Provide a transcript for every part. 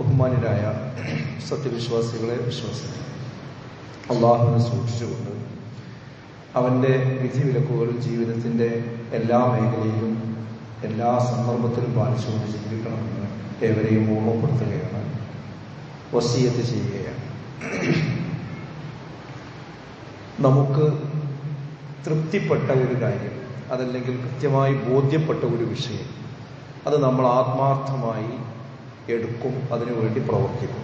ബഹുമാനരായ സത്യവിശ്വാസികളെ വിശ്വസിക്കുക അള്ളാഹുവിനെ സൂക്ഷിച്ചുകൊണ്ട് അവന്റെ വിധിവിലക്കുകൾ ജീവിതത്തിന്റെ എല്ലാ മേഖലയിലും എല്ലാ സന്ദർഭത്തിലും പാലിച്ചുകൊണ്ട് ജീവിക്കണമെന്ന് ഏവരെയും ഓർമ്മപ്പെടുത്തുകയാണ്. വസീയത്ത് ചെയ്യുകയാണ്. നമുക്ക് തൃപ്തിപ്പെട്ട ഒരു കാര്യം അതല്ലെങ്കിൽ കൃത്യമായി ബോധ്യപ്പെട്ട ഒരു വിഷയം അത് നമ്മൾ ആത്മാർത്ഥമായി എടുക്കും അതിനു വേണ്ടി പ്രവർത്തിക്കും.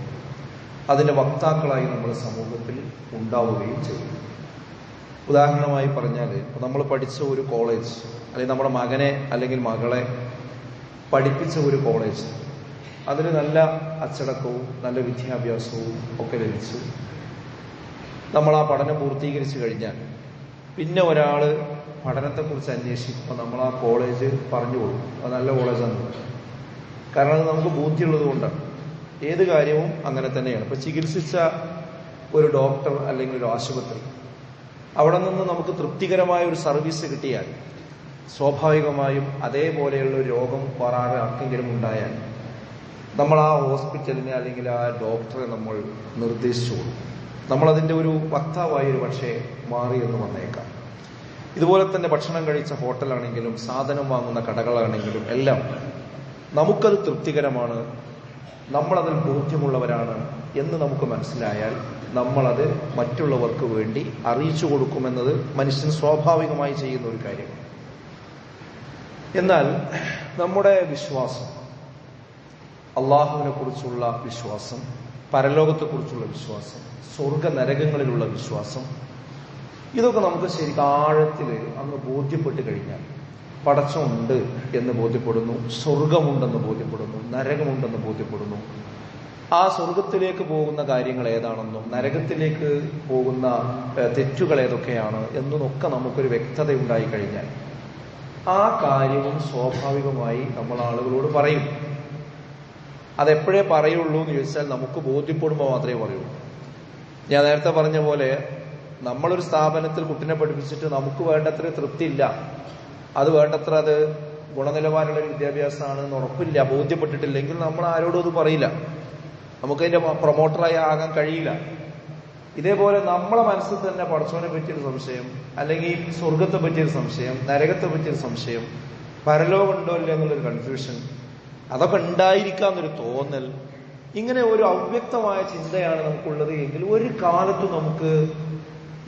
അതിന്റെ വക്താക്കളായി നമ്മൾ സമൂഹത്തിൽ ഉണ്ടാവുകയും ചെയ്യും. ഉദാഹരണമായി പറഞ്ഞാൽ നമ്മൾ പഠിച്ച ഒരു കോളേജ് അല്ലെങ്കിൽ നമ്മുടെ മകനെ അല്ലെങ്കിൽ മകളെ പഠിപ്പിച്ച ഒരു കോളേജ് അതിന് നല്ല അച്ചടക്കവും നല്ല വിദ്യാഭ്യാസവും ഒക്കെ ലഭിച്ചു. നമ്മൾ ആ പഠനം പൂർത്തീകരിച്ചു കഴിഞ്ഞാൽ പിന്നെ ഒരാൾ പഠനത്തെക്കുറിച്ച് അന്വേഷിക്കുമ്പോൾ നമ്മൾ ആ കോളേജ് പറഞ്ഞു കൊടുക്കും അത് നല്ല കോളേജാണ് കാരണം അത് നമുക്ക് ബോധ്യമുള്ളത് കൊണ്ടാണ്. ഏത് കാര്യവും അങ്ങനെ തന്നെയാണ്. ഇപ്പൊ ചികിത്സിച്ച ഒരു ഡോക്ടർ അല്ലെങ്കിൽ ഒരു ആശുപത്രി അവിടെ നിന്ന് നമുക്ക് തൃപ്തികരമായ ഒരു സർവീസ് കിട്ടിയാൽ സ്വാഭാവികമായും അതേപോലെയുള്ള ഒരു രോഗം വേറെ ആർക്കെങ്കിലും ഉണ്ടായാൽ നമ്മൾ ആ ഹോസ്പിറ്റലിനെ അല്ലെങ്കിൽ ആ ഡോക്ടറെ നമ്മൾ നിർദ്ദേശിച്ചു കൊടുക്കും നമ്മൾ അതിന്റെ ഒരു വക്താവായി ഒരു പക്ഷേ മാറിയെന്ന് വന്നേക്കാം. ഇതുപോലെ തന്നെ ഭക്ഷണം കഴിച്ച ഹോട്ടലാണെങ്കിലും സാധനം വാങ്ങുന്ന കടകളാണെങ്കിലും എല്ലാം നമുക്കത് തൃപ്തികരമാണ്. നമ്മളതിൽ ബോധ്യമുള്ളവരാണ് എന്ന് നമുക്ക് മനസ്സിലായാൽ നമ്മളത് മറ്റുള്ളവർക്ക് വേണ്ടി അറിയിച്ചു കൊടുക്കുമെന്നത് മനുഷ്യൻ സ്വാഭാവികമായി ചെയ്യുന്ന ഒരു കാര്യമാണ് എന്നാൽ നമ്മുടെ വിശ്വാസം അള്ളാഹുവിനെ കുറിച്ചുള്ള വിശ്വാസം പരലോകത്തെക്കുറിച്ചുള്ള വിശ്വാസം സ്വർഗ നരകങ്ങളിലുള്ള വിശ്വാസം ഇതൊക്കെ നമുക്ക് ശരിക്കും ആഴത്തിൽ അങ്ങ് ബോധ്യപ്പെട്ട് കഴിഞ്ഞാൽ പടച്ചമുണ്ട് എന്ന് ബോധ്യപ്പെടുന്നു സ്വർഗമുണ്ടെന്ന് ബോധ്യപ്പെടുന്നു നരകമുണ്ടെന്ന് ബോധ്യപ്പെടുന്നു. ആ സ്വർഗത്തിലേക്ക് പോകുന്ന കാര്യങ്ങൾ ഏതാണെന്നും നരകത്തിലേക്ക് പോകുന്ന തെറ്റുകൾ ഏതൊക്കെയാണ് എന്നൊക്കെ നമുക്കൊരു വ്യക്തത ഉണ്ടായി കഴിഞ്ഞാൽ ആ കാര്യവും സ്വാഭാവികമായി നമ്മൾ ആളുകളോട് പറയും. അതെപ്പോഴേ പറയുള്ളൂ എന്ന് ചോദിച്ചാൽ നമുക്ക് ബോധ്യപ്പെടുമ്പോൾ മാത്രമേ പറയുള്ളൂ. ഞാൻ നേരത്തെ പറഞ്ഞ പോലെ നമ്മളൊരു സ്ഥാപനത്തിൽ കുട്ടിനെ പഠിപ്പിച്ചിട്ട് നമുക്ക് വേണ്ടത്ര തൃപ്തി ഇല്ല അത് വേണ്ടത്ര അത് ഗുണനിലവാരമുള്ള വിദ്യാഭ്യാസമാണ് എന്ന് ഉറപ്പില്ല ബോധ്യപ്പെട്ടിട്ടില്ലെങ്കിൽ നമ്മൾ ആരോടും അത് പറയില്ല. നമുക്കതിന്റെ പ്രൊമോട്ടറായി ആകാൻ കഴിയില്ല. ഇതേപോലെ നമ്മളെ മനസ്സിൽ തന്നെ പടച്ചോനെ പറ്റിയൊരു സംശയം അല്ലെങ്കിൽ സ്വർഗത്തെ പറ്റിയൊരു സംശയം നരകത്തെ പറ്റിയൊരു സംശയം പരലോകമുണ്ടോ ഇല്ല എന്നുള്ളൊരു കൺഫ്യൂഷൻ അതൊക്കെ ഉണ്ടായിരിക്കാന്നൊരു തോന്നൽ ഇങ്ങനെ ഒരു അവ്യക്തമായ ചിന്തയാണ് നമുക്കുള്ളത് എങ്കിൽ ഒരു കാലത്ത് നമുക്ക്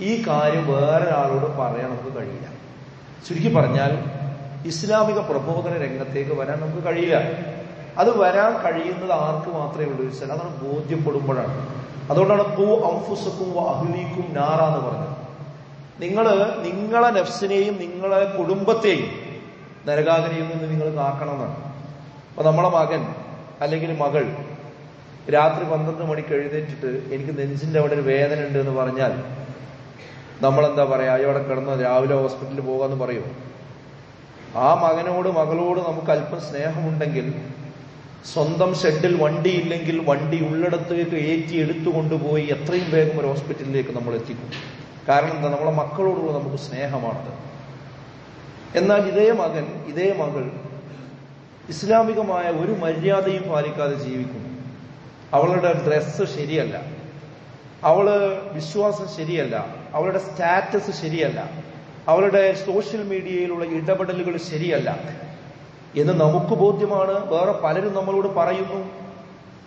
ഈ കാര്യം വേറെ ആളോട് പറയാൻ നമുക്ക് കഴിയില്ല. ചുരുക്കി പറഞ്ഞാൽ ഇസ്ലാമിക പ്രബോധന രംഗത്തേക്ക് വരാൻ നമുക്ക് കഴിയില്ല. അത് വരാൻ കഴിയുന്നത് ആർക്ക് മാത്രമേ ഉള്ളൂ? ചില അതാണ് ബോധ്യപ്പെടുമ്പോഴാണ്. അതുകൊണ്ടാണ് പൂ അംഫുസക്കും അഹ്ലീക്കും നാറ എന്ന് പറഞ്ഞത്. നിങ്ങൾ നിങ്ങളെ നഫ്സിനെയും നിങ്ങളെ കുടുംബത്തെയും നരകാഗ്രയിൽ നിന്ന് നിങ്ങൾ കാക്കണമെന്നാണ്. അപ്പൊ നമ്മളെ മകൻ അല്ലെങ്കിൽ മകൾ രാത്രി പന്ത്രണ്ട് മണിക്ക് എഴുന്നേറ്റിട്ട് എനിക്ക് നെഞ്ചിന്റെ അവിടെ ഒരു വേദന ഉണ്ട് എന്ന് പറഞ്ഞാൽ നമ്മളെന്താ പറയാ അവിടെ കിടന്ന് രാവിലെ ഹോസ്പിറ്റലിൽ പോകാന്ന് പറയൂ. ആ മകനോട് മകളോട് നമുക്ക് അല്പം സ്നേഹമുണ്ടെങ്കിൽ സ്വന്തം ഷെഡിൽ വണ്ടി ഇല്ലെങ്കിൽ വണ്ടി ഉള്ളിടത്തേക്ക് ഏറ്റി എടുത്തുകൊണ്ടുപോയി എത്രയും വേഗം ഒരു ഹോസ്പിറ്റലിലേക്ക് നമ്മൾ എത്തിക്കും. കാരണം എന്താ നമ്മളെ മക്കളോടുള്ള നമുക്ക് സ്നേഹമാണത്. എന്നാൽ ഇതേ മകൻ ഇതേ മകൾ ഇസ്ലാമികമായ ഒരു മര്യാദയും പാലിക്കാതെ ജീവിക്കുന്നു. അവളുടെ ഡ്രസ്സ് ശരിയല്ല. അവൾ വിശ്വാസം ശരിയല്ല. അവളുടെ സ്റ്റാറ്റസ് ശരിയല്ല. അവളുടെ സോഷ്യൽ മീഡിയയിലുള്ള ഇടപെടലുകൾ ശരിയല്ല. എന്ന് നമുക്ക് ബോധ്യമാണ്. വേറെ പലരും നമ്മളോട് പറയുന്നു.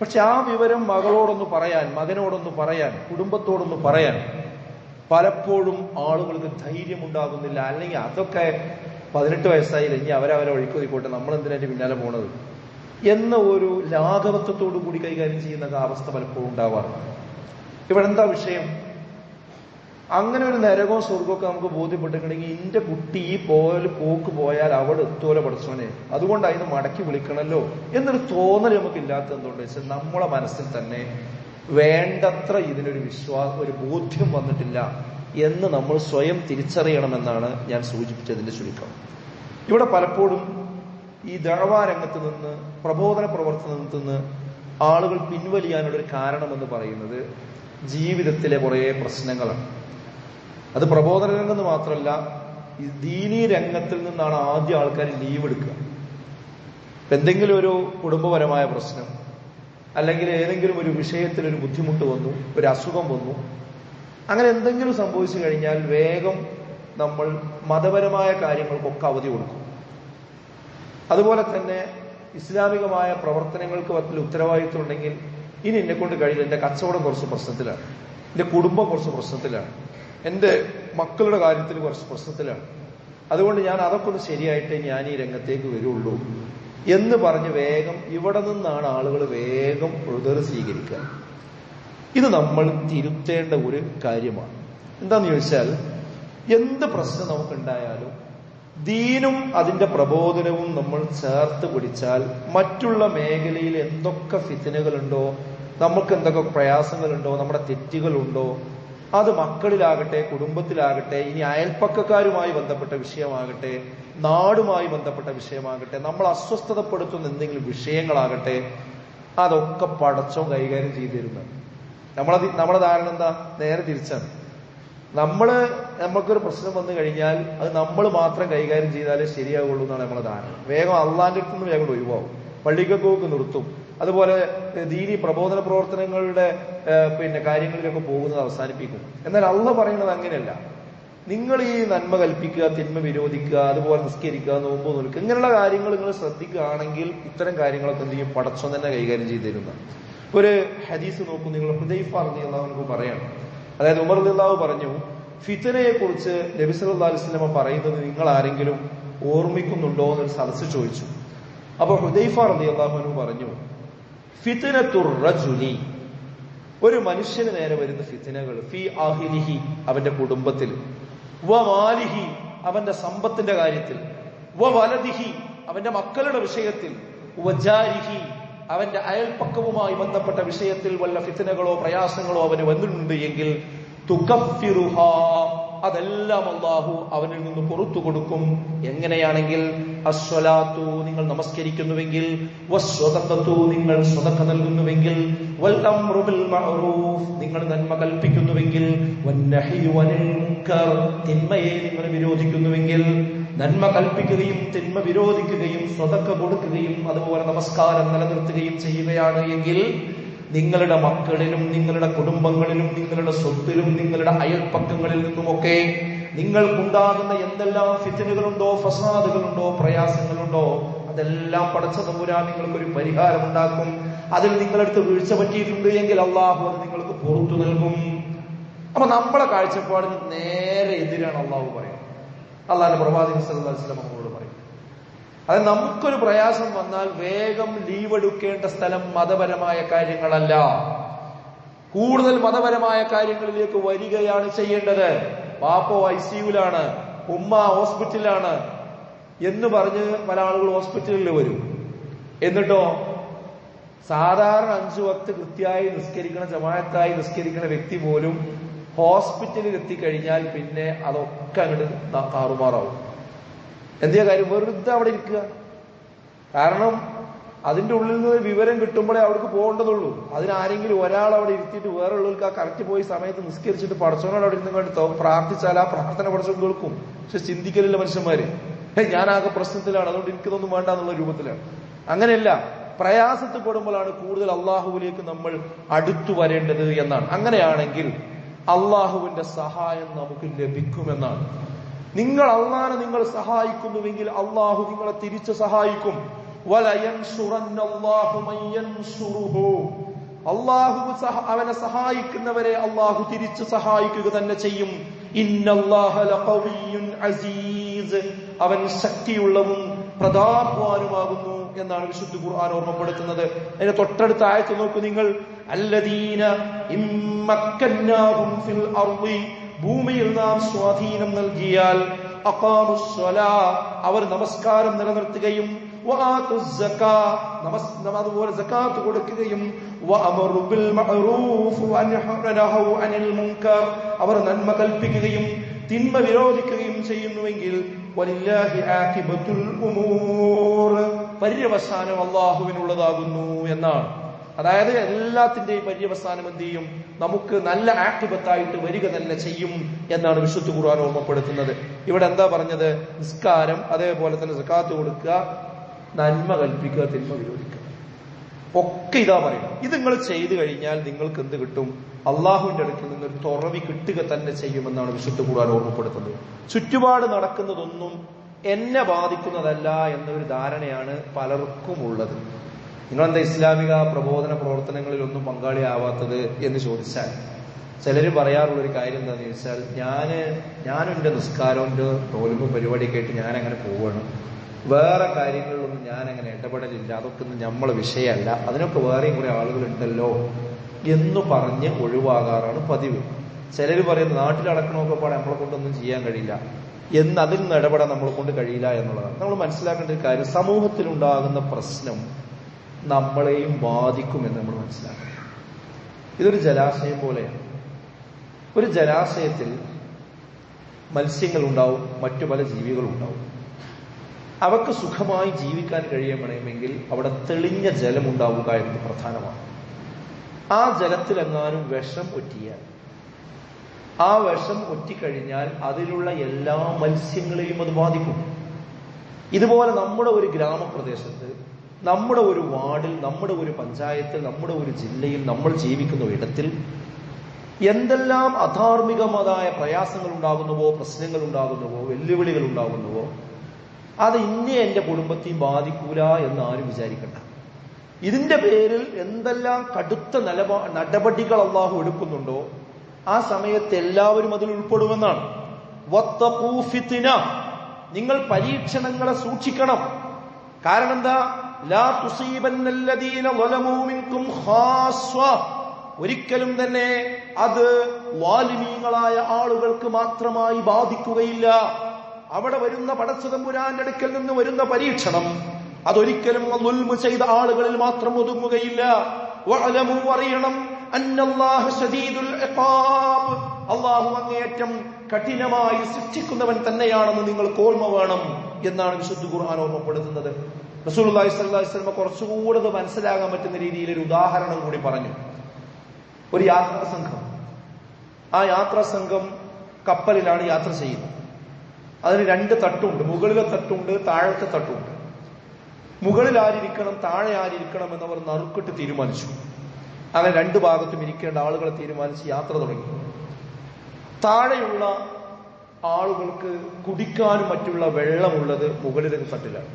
പക്ഷെ ആ വിവരം മകളോടൊന്ന് പറയാൻ മകനോടൊന്ന് പറയാൻ കുടുംബത്തോടൊന്ന് പറയാൻ പലപ്പോഴും ആളുകൾക്ക് ധൈര്യമുണ്ടാകുന്നില്ല. അല്ലെങ്കിൽ അതൊക്കെ പതിനെട്ട് വയസ്സായില്ല? ഇനി അവരവരെ ഒഴിക്കൊതിക്കോട്ടെ നമ്മൾ എന്തിനായിട്ട് പിന്നാലെ പോണത്? എന്ന ഒരു ലാഘവത്വത്തോടു കൂടി കൈകാര്യം ചെയ്യുന്ന അവസ്ഥ പലപ്പോഴും ഉണ്ടാവാറുണ്ട്. ഇവിടെ എന്താ വിഷയം? അങ്ങനെ ഒരു നരകവും സ്വർഗമൊക്കെ നമുക്ക് ബോധ്യപ്പെട്ടിട്ടുണ്ടെങ്കിൽ ഇന്റെ കുട്ടി ഈ പോയാൽ പോക്ക് പോയാൽ അവിടെ എത്തുമല്ലോ പഠിച്ചോനെ അതുകൊണ്ട് അതിന് മടക്കി വിളിക്കണല്ലോ എന്നൊരു തോന്നൽ നമുക്ക് ഇല്ലാത്ത എന്തുകൊണ്ട് വെച്ചാൽ നമ്മളെ മനസ്സിൽ തന്നെ വേണ്ടത്ര ഇതിനൊരു വിശ്വാസം ഒരു ബോധ്യം വന്നിട്ടില്ല എന്ന് നമ്മൾ സ്വയം തിരിച്ചറിയണമെന്നാണ് ഞാൻ സൂചിപ്പിച്ചതിന്റെ ചുരുക്കം. ഇവിടെ പലപ്പോഴും ഈ ദഴവാരംഗത്ത് നിന്ന് പ്രബോധന പ്രവർത്തനത്തിൽ നിന്ന് ആളുകൾ പിൻവലിയാനുള്ള ഒരു കാരണമെന്ന് പറയുന്നത് ജീവിതത്തിലെ കുറേ പ്രശ്നങ്ങളാണ്. അത് പ്രബോധന രംഗം എന്ന് മാത്രമല്ല ഈ ദീനീ രംഗത്തിൽ നിന്നാണ് ആദ്യം ആൾക്കാർ ലീവ് എടുക്കുക. എന്തെങ്കിലും ഒരു കുടുംബപരമായ പ്രശ്നം അല്ലെങ്കിൽ ഏതെങ്കിലും ഒരു വിഷയത്തിൽ ഒരു ബുദ്ധിമുട്ട് വന്നു ഒരു അസുഖം വന്നു അങ്ങനെ എന്തെങ്കിലും സംഭവിച്ചു കഴിഞ്ഞാൽ വേഗം നമ്മൾ മതപരമായ കാര്യങ്ങൾക്കൊക്കെ അവധി കൊടുക്കും. അതുപോലെ തന്നെ ഇസ്ലാമികമായ പ്രവർത്തനങ്ങൾക്ക് വലിയ ഉത്തരവാദിത്വം ഉണ്ടെങ്കിൽ ഇനി എന്നെ കൊണ്ട് കഴിയില്ല. എന്റെ കച്ചവടം കുറച്ച് പ്രശ്നത്തിലാണ്. എന്റെ കുടുംബം കുറച്ച് പ്രശ്നത്തിലാണ്. എന്റെ മക്കളുടെ കാര്യത്തിൽ കുറച്ച് പ്രശ്നത്തിലാണ്. അതുകൊണ്ട് ഞാൻ അതൊക്കെ ഒന്ന് ശരിയായിട്ട് ഞാൻ ഈ രംഗത്തേക്ക് വരുള്ളൂ എന്ന് പറഞ്ഞ് വേഗം ഇവിടെ നിന്നാണ് ആളുകൾ വേഗം ഉഴുതറ് സ്വീകരിക്കുക. ഇത് നമ്മൾ തിരുത്തേണ്ട ഒരു കാര്യമാണ്. എന്താന്ന് ചോദിച്ചാൽ എന്ത് പ്രശ്നം നമുക്കുണ്ടായാലും ദീനും അതിന്റെ പ്രബോധനവും നമ്മൾ ചേർത്ത് പിടിച്ചാൽ മറ്റുള്ള മേഖലയിൽ എന്തൊക്കെ ഫിത്തനുകളുണ്ടോ നമുക്ക് എന്തൊക്കെ പ്രയാസങ്ങളുണ്ടോ നമ്മുടെ തെറ്റുകളുണ്ടോ അത് മക്കളിലാകട്ടെ കുടുംബത്തിലാകട്ടെ ഇനി അയൽപ്പക്കക്കാരുമായി ബന്ധപ്പെട്ട വിഷയമാകട്ടെ നാടുമായി ബന്ധപ്പെട്ട വിഷയമാകട്ടെ നമ്മൾ അസ്വസ്ഥതപ്പെടുത്തുന്ന എന്തെങ്കിലും വിഷയങ്ങളാകട്ടെ അതൊക്കെ പടച്ചോ കൈകാര്യം ചെയ്തിരുന്നത് നമ്മളെ നമ്മളെ ധാരണ എന്താ? നേരെ തിരിച്ചാണ്. നമ്മൾ നമുക്കൊരു പ്രശ്നം വന്നു കഴിഞ്ഞാൽ അത് നമ്മൾ മാത്രം കൈകാര്യം ചെയ്താലേ ശരിയാവുള്ളൂ എന്നാണ് നമ്മളെ ധാരണ. വേഗം അള്ളാന്റെ അടുത്തുനിന്ന് വേഗം ഒഴിവാകും പള്ളിക്കൊക്കെ നിർത്തും. അതുപോലെ ദീനി പ്രബോധന പ്രവർത്തനങ്ങളുടെ പിന്നെ കാര്യങ്ങളിലൊക്കെ പോകുന്നത് അവസാനിപ്പിക്കും. എന്നാൽ അള്ള പറയുന്നത് അങ്ങനെയല്ല. നിങ്ങൾ ഈ നന്മ കൽപ്പിക്കുക തിന്മ വിരോധിക്കുക അതുപോലെ നിസ്കരിക്കുക നോമ്പ് നോക്കുക ഇങ്ങനെയുള്ള കാര്യങ്ങൾ നിങ്ങൾ ശ്രദ്ധിക്കുകയാണെങ്കിൽ ഇത്തരം കാര്യങ്ങളൊക്കെ എന്ത് ചെയ്യും? പടച്ചം തന്നെ കൈകാര്യം ചെയ്തു തരുന്ന ഒരു ഹദീസ് നോക്കൂ നിങ്ങൾ ഹൃദൈഫ നമുക്ക് പറയണം. അതായത് ഉമർ ഉമർദില്ലാവ് പറഞ്ഞു ഫിത്തനയെ കുറിച്ച് നബി സല്ലല്ലാഹു അലൈഹി വസല്ലമ പറയുന്നത് നിങ്ങൾ ആരെങ്കിലും ഓർമ്മിക്കുന്നുണ്ടോ? എന്നൊരു സദസ്സ് ചോദിച്ചു. അപ്പൊ ഹുദൈഫ റളിയല്ലാഹു പറഞ്ഞു ഫിത്നത്തുർ റജുലി. ഒരു മനുഷ്യന് നേരെ വരുന്ന ഫിത്തിനകൾ ഫി ആഹിലിഹി അവന്റെ കുടുംബത്തിൽ. വ മാലിഹി അവന്റെ സമ്പത്തിന്റെ കാര്യത്തിൽ. വ വലദിഹി അവന്റെ മക്കളുടെ വിഷയത്തിൽ. വജാരിഹി അവന്റെ അയൽപ്പക്കവുമായി ബന്ധപ്പെട്ട വിഷയത്തിൽ വല്ല ഫിത്തിനകളോ പ്രയാസങ്ങളോ അവന് വന്നിട്ടുണ്ട് എങ്കിൽ തുകഫിറുഹ. അതെല്ലാം അള്ളാഹു അവനിൽ നിന്ന് പുറത്തു കൊടുക്കും. എങ്ങനെയാണെങ്കിൽ അസ്വലാത്തു നിങ്ങൾ നമസ്കരിക്കുന്നുവെങ്കിൽ നിങ്ങൾ സ്വതക്ക നൽകുന്നുവെങ്കിൽ നിങ്ങൾ നന്മ കൽപ്പിക്കുന്നുവെങ്കിൽ തിന്മയെ നിങ്ങൾ വിരോധിക്കുന്നുവെങ്കിൽ നന്മ കൽപ്പിക്കുകയും തിന്മ വിരോധിക്കുകയും സ്വതക്ക കൊടുക്കുകയും അതുപോലെ നമസ്കാരം നിലനിർത്തുകയും ചെയ്യുകയാണ് എങ്കിൽ നിങ്ങളുടെ മക്കളിലും നിങ്ങളുടെ കുടുംബങ്ങളിലും നിങ്ങളുടെ സ്വത്തിലും നിങ്ങളുടെ അയൽപ്പക്കങ്ങളിൽ നിന്നുമൊക്കെ നിങ്ങൾക്കുണ്ടാകുന്ന എന്തെല്ലാം ഫിറ്റനുകളുണ്ടോ ഫസാദുകളുണ്ടോ പ്രയാസങ്ങളുണ്ടോ അതെല്ലാം പടച്ച തമ്പുരാൻ നിങ്ങൾക്കൊരു പരിഹാരം ഉണ്ടാക്കും അതിൽ നിങ്ങളടുത്ത് വീഴ്ച പറ്റിയിട്ടുണ്ട് എങ്കിൽ അള്ളാഹു അത് നിങ്ങൾക്ക് പുറത്തു നൽകും. അപ്പൊ നമ്മളെ കാഴ്ചപ്പാടിന് നേരെ എതിരാണ് അള്ളാഹു പറയുന്നത്. അള്ളാഹിന്റെ പ്രവാചകൻ പറയും അത് നമുക്കൊരു പ്രയാസം വന്നാൽ വേഗം ലീവ് എടുക്കേണ്ട സ്ഥലം മതപരമായ കാര്യങ്ങളല്ല. കൂടുതൽ മതപരമായ കാര്യങ്ങളിലേക്ക് വരികയാണ് ചെയ്യേണ്ടത്. പാപ്പോ ഐ സിയുലാണ് ഉമ്മ ഹോസ്പിറ്റലിലാണ് എന്ന് പറഞ്ഞ് പല ആളുകൾ ഹോസ്പിറ്റലിൽ വരും. എന്നിട്ടോ? സാധാരണ അഞ്ചു വക്ത് കൃത്യമായി നിസ്കരിക്കണ ജമാഅത്തായി നിസ്കരിക്കുന്ന വ്യക്തി പോലും ഹോസ്പിറ്റലിൽ എത്തിക്കഴിഞ്ഞാൽ പിന്നെ അതൊക്കെ അങ്ങോട്ട് താറുമാറാവും. എന്തിയാ കാര്യം? വെറുതെ അവിടെ ഇരിക്കുക. കാരണം അതിന്റെ ഉള്ളിൽ നിന്ന് വിവരം കിട്ടുമ്പോഴേ അവിടേക്ക് പോകേണ്ടതുള്ളൂ. അതിനാരെങ്കിലും ഒരാൾ അവിടെ ഇരുത്തിയിട്ട് വേറെ ഉള്ളവർക്ക് ആ കറക്റ്റ് പോയി സമയത്ത് നിസ്കരിച്ചിട്ട് പഠിച്ചവനോട് അവിടെ ഇരുന്ന് കണ്ടു പ്രാർത്ഥിച്ചാൽ ആ പ്രാർത്ഥന പഠിച്ചു കേൾക്കും. പക്ഷെ ചിന്തിക്കലില്ല മനുഷ്യന്മാര്. ഞാൻ ആകെ പ്രശ്നത്തിലാണ്. അതുകൊണ്ട് എനിക്കിതൊന്നും വേണ്ട എന്നുള്ള രൂപത്തിലാണ്. അങ്ങനെയല്ല. പ്രയാസത്തിൽപ്പെടുമ്പോഴാണ് കൂടുതൽ അള്ളാഹുവിലേക്ക് നമ്മൾ അടുത്തു വരേണ്ടത് എന്നാണ്. അങ്ങനെയാണെങ്കിൽ അള്ളാഹുവിന്റെ സഹായം നമുക്ക് ലഭിക്കുമെന്നാണ്. നിങ്ങൾ അള്ളാനെ നിങ്ങൾ സഹായിക്കുന്നുവെങ്കിൽ അള്ളാഹു നിങ്ങളെ തിരിച്ച് സഹായിക്കും. അള്ളാഹു അവനെ സഹായിക്കുന്നവരെ അള്ളാഹു തിരിച്ച് സഹായിക്കുക തന്നെ ചെയ്യും. അസീസ്. അവൻ ശക്തിയുള്ളവും പ്രതാപവാനുമാകുന്നു എന്നാണ് വിശുദ്ധ ഖുർആൻ ഓർമ്മപ്പെടുത്തുന്നത്. അതിന്റെ തൊട്ടടുത്ത ആയത്ത് നോക്കൂ നിങ്ങൾ. അല്ലദീന ഇമ്മക്കന്നാഹും ഫിൽ ഭൂമിയിൽ നാം സ്വാധീനം നൽകിയാൽ അവർ നമസ്കാരം നിലനിർത്തുകയും അതുപോലെ ജക്കാത്ത് കൊടുക്കുകയും അവർ നന്മ കൽപ്പിക്കുകയും തിന്മ വിരോധിക്കുകയും ചെയ്യുന്നുവെങ്കിൽ പര്യവസാനം അള്ളാഹുവിനുള്ളതാകുന്നു എന്നാണ്. അതായത് എല്ലാത്തിന്റെയും പര്യവസാനം എന്ത് ചെയ്യും? നമുക്ക് നല്ല ആക്ടിബത്തായിട്ട് വരിക തന്നെ ചെയ്യും എന്നാണ് വിശുദ്ധ ഖുർആൻ ഓർമ്മപ്പെടുത്തുന്നത്. ഇവിടെ എന്താ പറഞ്ഞത്? നിസ്കാരം അതേപോലെ തന്നെ സക്കാത്ത് കൊടുക്കുക നന്മ കൽപ്പിക്കുക തിന്മ വിരോധിക്കുക. ഒക്കെ ഇതാ പറയുന്നത്. ഇത് നിങ്ങൾ ചെയ്തു കഴിഞ്ഞാൽ നിങ്ങൾക്ക് എന്ത് കിട്ടും? അള്ളാഹുവിന്റെ അടുക്കിൽ നിന്ന് ഒരു തുറവി കിട്ടുക തന്നെ ചെയ്യുമെന്നാണ് വിശുദ്ധ ഖുർആൻ ഓർമ്മപ്പെടുത്തുന്നത്. ചുറ്റുപാട് നടക്കുന്നതൊന്നും എന്നെ ബാധിക്കുന്നതല്ല എന്നൊരു ധാരണയാണ് പലർക്കും ഉള്ളത് നിങ്ങളെന്താ ഇസ്ലാമിക പ്രബോധന പ്രവർത്തനങ്ങളിലൊന്നും പങ്കാളിയാവാത്തത് എന്ന് ചോദിച്ചാൽ ചിലർ പറയാറുള്ളൊരു കാര്യം എന്താണെന്ന് ചോദിച്ചാൽ ഞാൻ ഞാനും എന്റെ നിസ്കാരം എന്റെ തോലുമ്പ് പരിപാടിയൊക്കെ ആയിട്ട് ഞാൻ അങ്ങനെ പോവാണ്. വേറെ കാര്യങ്ങളിലൊന്നും ഞാൻ അങ്ങനെ ഇടപെടലില്ല. അതൊക്കെ ഒന്നും നമ്മളെ വിഷയമല്ല. അതിനൊക്കെ വേറെയും കുറെ ആളുകളുണ്ടല്ലോ എന്ന് പറഞ്ഞ് ഒഴിവാകാറാണ് പതിവ്. ചിലർ പറയുന്നത് നാട്ടിൽ അടക്കണമൊക്കെ പാടെ നമ്മളെ കൊണ്ടൊന്നും ചെയ്യാൻ കഴിയില്ല. എന്ന് അതിൽ നിന്ന് ഇടപെടാൻ നമ്മളെ കൊണ്ട് കഴിയില്ല എന്നുള്ളതാണ്. നമ്മൾ മനസ്സിലാക്കേണ്ട ഒരു കാര്യം സമൂഹത്തിലുണ്ടാകുന്ന പ്രശ്നം നമ്മളെയും ബാധിക്കുമെന്ന് നമ്മൾ മനസ്സിലാക്കണം. ഇതൊരു ജലാശയം പോലെയാണ്. ഒരു ജലാശയത്തിൽ മത്സ്യങ്ങൾ ഉണ്ടാവും മറ്റു പല ജീവികളും ഉണ്ടാവും അവക്ക് സുഖമായി ജീവിക്കാൻ കഴിയണമെങ്കിൽ അവിടെ തെളിഞ്ഞ ജലം ഉണ്ടാവുക എന്നത് പ്രധാനമാണ്. ആ ജലത്തിലെങ്ങാനും വിഷം ഒറ്റിയാൽ ആ വിഷം ഒറ്റിക്കഴിഞ്ഞാൽ അതിലുള്ള എല്ലാ മത്സ്യങ്ങളെയും അത് ബാധിക്കും. ഇതുപോലെ നമ്മുടെ ഒരു ഗ്രാമപ്രദേശത്ത് നമ്മുടെ ഒരു വാർഡിൽ നമ്മുടെ ഒരു പഞ്ചായത്തിൽ നമ്മുടെ ഒരു ജില്ലയിൽ നമ്മൾ ജീവിക്കുന്ന ഇടത്തിൽ എന്തെല്ലാം അധാർമികമായ പ്രയാസങ്ങൾ ഉണ്ടാകുന്നുവോ പ്രശ്നങ്ങൾ ഉണ്ടാകുന്നുവോ വെല്ലുവിളികൾ ഉണ്ടാകുന്നുവോ അത് ഇന്നേ എന്റെ കുടുംബത്തെയും ബാധിക്കൂല എന്ന് ആരും വിചാരിക്കണ്ട. ഇതിന്റെ പേരിൽ എന്തെല്ലാം കടുത്ത നിലപാ നടപടികൾ അള്ളാഹു എടുക്കുന്നുണ്ടോ ആ സമയത്ത് എല്ലാവരും അതിൽ ഉൾപ്പെടുമെന്നാണ്. നിങ്ങൾ പരീക്ഷണങ്ങളെ സൂക്ഷിക്കണം. കാരണം എന്താ? ഒരിക്കലും തന്നെ അത് വാലിമീങ്ങളായ ആളുകൾക്ക് മാത്രമായി ബാധിക്കുകയില്ല. അവിടെ വരുന്ന പടച്ചതമ്പുരാന്റെ അടുക്കൽ നിന്ന് വരുന്ന പരീക്ഷണം അതൊരിക്കലും ദുൽമ ചെയ്ത ആളുകളിൽ മാത്രം ഒതുങ്ങുകയില്ല. അറിയണം അള്ളാഹു അങ്ങേയറ്റം കഠിനമായി ശിക്ഷിക്കുന്നവൻ തന്നെയാണെന്ന് നിങ്ങൾ ഓർമ്മ വേണം എന്നാണ് വിശുദ്ധ ഖുർആൻ ഓർമ്മപ്പെടുത്തുന്നത്. റസൂലുള്ളാഹി സ്വല്ലല്ലാഹി അലൈഹി വസല്ലം കുറച്ചുകൂടെ അത് മനസ്സിലാകാൻ പറ്റുന്ന രീതിയിൽ ഒരു ഉദാഹരണം കൂടി പറഞ്ഞു. ഒരു യാത്രാ സംഘം. ആ യാത്രാ സംഘം കപ്പലിലാണ് യാത്ര ചെയ്യുന്നത്. അതിന് രണ്ട് തട്ടുണ്ട്. മുകളിലെ തട്ടുണ്ട് താഴത്തെ തട്ടുണ്ട്. മുകളിൽ ആരിക്കണം താഴെ ആരിക്കണം എന്നവർ നറുക്കിട്ട് തീരുമാനിച്ചു. അങ്ങനെ രണ്ടു ഭാഗത്തും ഇരിക്കേണ്ട ആളുകളെ തീരുമാനിച്ച് യാത്ര തുടങ്ങി. താഴെയുള്ള ആളുകൾക്ക് കുടിക്കാനും മറ്റുള്ള വെള്ളമുള്ളത് മുകളിലെ തട്ടിലാണ്.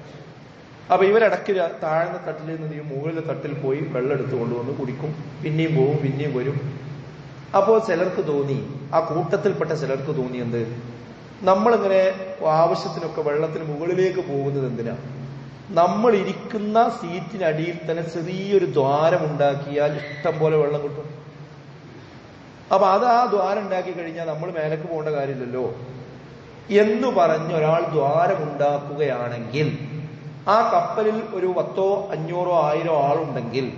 അപ്പൊ ഇവരിടയ്ക്ക് താഴ്ന്ന തട്ടിൽ നിന്ന് ഈ മുകളിലെ തട്ടിൽ പോയി വെള്ളം എടുത്തു കൊണ്ടുവന്ന് കുടിക്കും. പിന്നെയും പോവും പിന്നെയും വരും. അപ്പോൾ ചിലർക്ക് തോന്നി ആ കൂട്ടത്തിൽപ്പെട്ട ചിലർക്ക് തോന്നി എന്ത്? നമ്മളിങ്ങനെ ആവശ്യത്തിനൊക്കെ വെള്ളത്തിന് മുകളിലേക്ക് പോകുന്നത് എന്തിനാ? നമ്മൾ ഇരിക്കുന്ന സീറ്റിനടിയിൽ തന്നെ ചെറിയൊരു ദ്വാരം ഉണ്ടാക്കിയാൽ ഇഷ്ടം പോലെ വെള്ളം കിട്ടും. അപ്പൊ അത് ആ ദ്വാരം ഉണ്ടാക്കി കഴിഞ്ഞാൽ നമ്മൾ മേലേക്ക് പോകേണ്ട കാര്യമില്ലല്ലോ. എന്ന് പറഞ്ഞ് ഒരാൾ ദ്വാരം ഉണ്ടാക്കുകയാണെങ്കിൽ ആ കപ്പലിൽ ഒരു പത്തോ അഞ്ഞൂറോ ആയിരോ ആളുണ്ടെങ്കിൽ